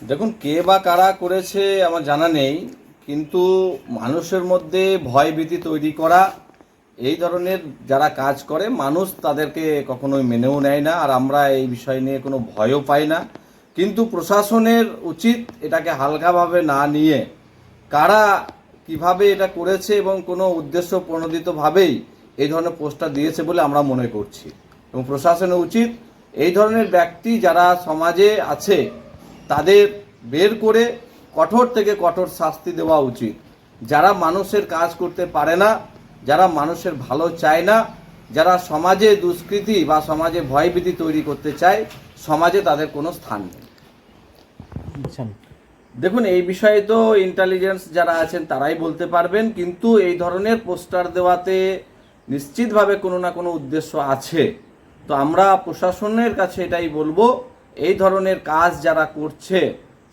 দেখুন, কে বা কারা করেছে আমার জানা নেই, কিন্তু মানুষের মধ্যে ভয়ভীতি তৈরি করা, এই ধরনের যারা কাজ করে, মানুষ তাদেরকে কখনোই মেনেও নেয় না, আর আমরা এই বিষয় নিয়ে কোনো ভয়ও পাই না। কিন্তু প্রশাসনের উচিত এটাকে হালকাভাবে না নিয়ে, কারা কীভাবে এটা করেছে এবং কোনো উদ্দেশ্য প্রণোদিতভাবেই এই ধরনের পোস্টার দিয়েছে বলে আমরা মনে করছি। এবং প্রশাসনের উচিত এই ধরনের ব্যক্তি যারা সমাজে আছে তাদের বের করে কঠোর থেকে কঠোর শাস্তি দেওয়া উচিত। যারা মানুষের কাজ করতে পারে না যারা মানুষের ভালো চায় না যারা সমাজে দুষ্কৃতি বা সমাজে ভয়ভীতি তৈরি করতে চায় সমাজে তাদের কোনো স্থান নেই। দেখুন এই বিষয়ে তো ইন্টেলিজেন্স যারা আছেন তারাই বলতে পারবেন কিন্তু এই ধরনের পোস্টার দেওয়াতে নিশ্চিতভাবে কোনো না কোনো উদ্দেশ্য আছে। তো আমরা প্রশাসনের কাছে এটাই বলব এই ধরনের কাজ যারা করছে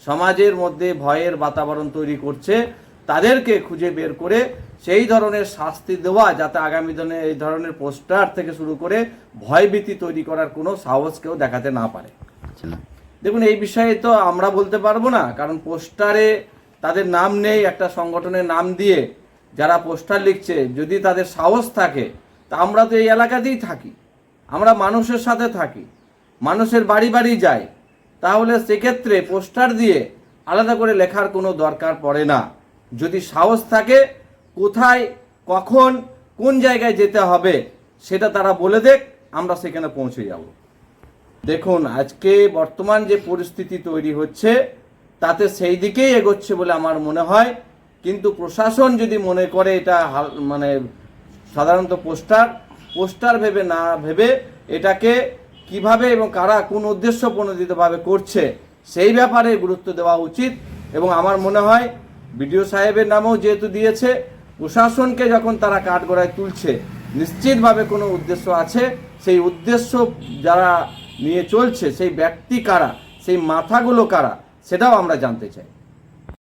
সমাজের মধ্যে ভয়ের বাতাবরণ তৈরি করছে তাদেরকে খুঁজে বের করে সেই ধরনের শাস্তি দেওয়া যাতে আগামী দিনে এই ধরনের পোস্টার থেকে শুরু করে ভয়ভীতি তৈরি করার কোনো সাহস কেউ দেখাতে না পারে। দেখুন এই বিষয়ে তো আমরা বলতে পারব না কারণ পোস্টারে তাদের নাম নেই একটা সংগঠনের নাম দিয়ে যারা পোস্টার লিখছে যদি তাদের সাহস থাকে তা আমরা তো এই এলাকাতেই থাকি। আমরা মানুষের সাথে থাকি। মানুষের বাড়ি বাড়ি যায়, তাহলে সেক্ষেত্রে পোস্টার দিয়ে আলাদা করে লেখার কোনো দরকার পড়ে না। যদি সাহস থাকে, কোথায়, কখন, কোন জায়গায় যেতে হবে, সেটা তারা বলে দেখ, আমরা সেখানে পৌঁছে যাব। দেখুন, আজকে বর্তমান যে পরিস্থিতি তৈরি হচ্ছে, তাতে সেই দিকেই এগোচ্ছে বলে আমার মনে হয়। কিন্তু প্রশাসন যদি মনে করে এটা মানে সাধারণত পোস্টার পোস্টার ভেবে না ভেবে এটাকে কীভাবে এবং কারা কোন উদ্দেশ্য প্রণোদিতভাবে করছে, সেই ব্যাপারে গুরুত্ব দেওয়া উচিত। এবং আমার মনে হয়, বিডিও সাহেবের নামেও যেহেতু দিয়েছে, প্রশাসনকে যখন তারা কাঠগড়ায় তুলছে, নিশ্চিতভাবে কোনো উদ্দেশ্য আছে। সেই উদ্দেশ্য যারা নিয়ে চলছে, সেই ব্যক্তি কারা, সেই মাথাগুলো কারা, সেটাও আমরা জানতে চাই।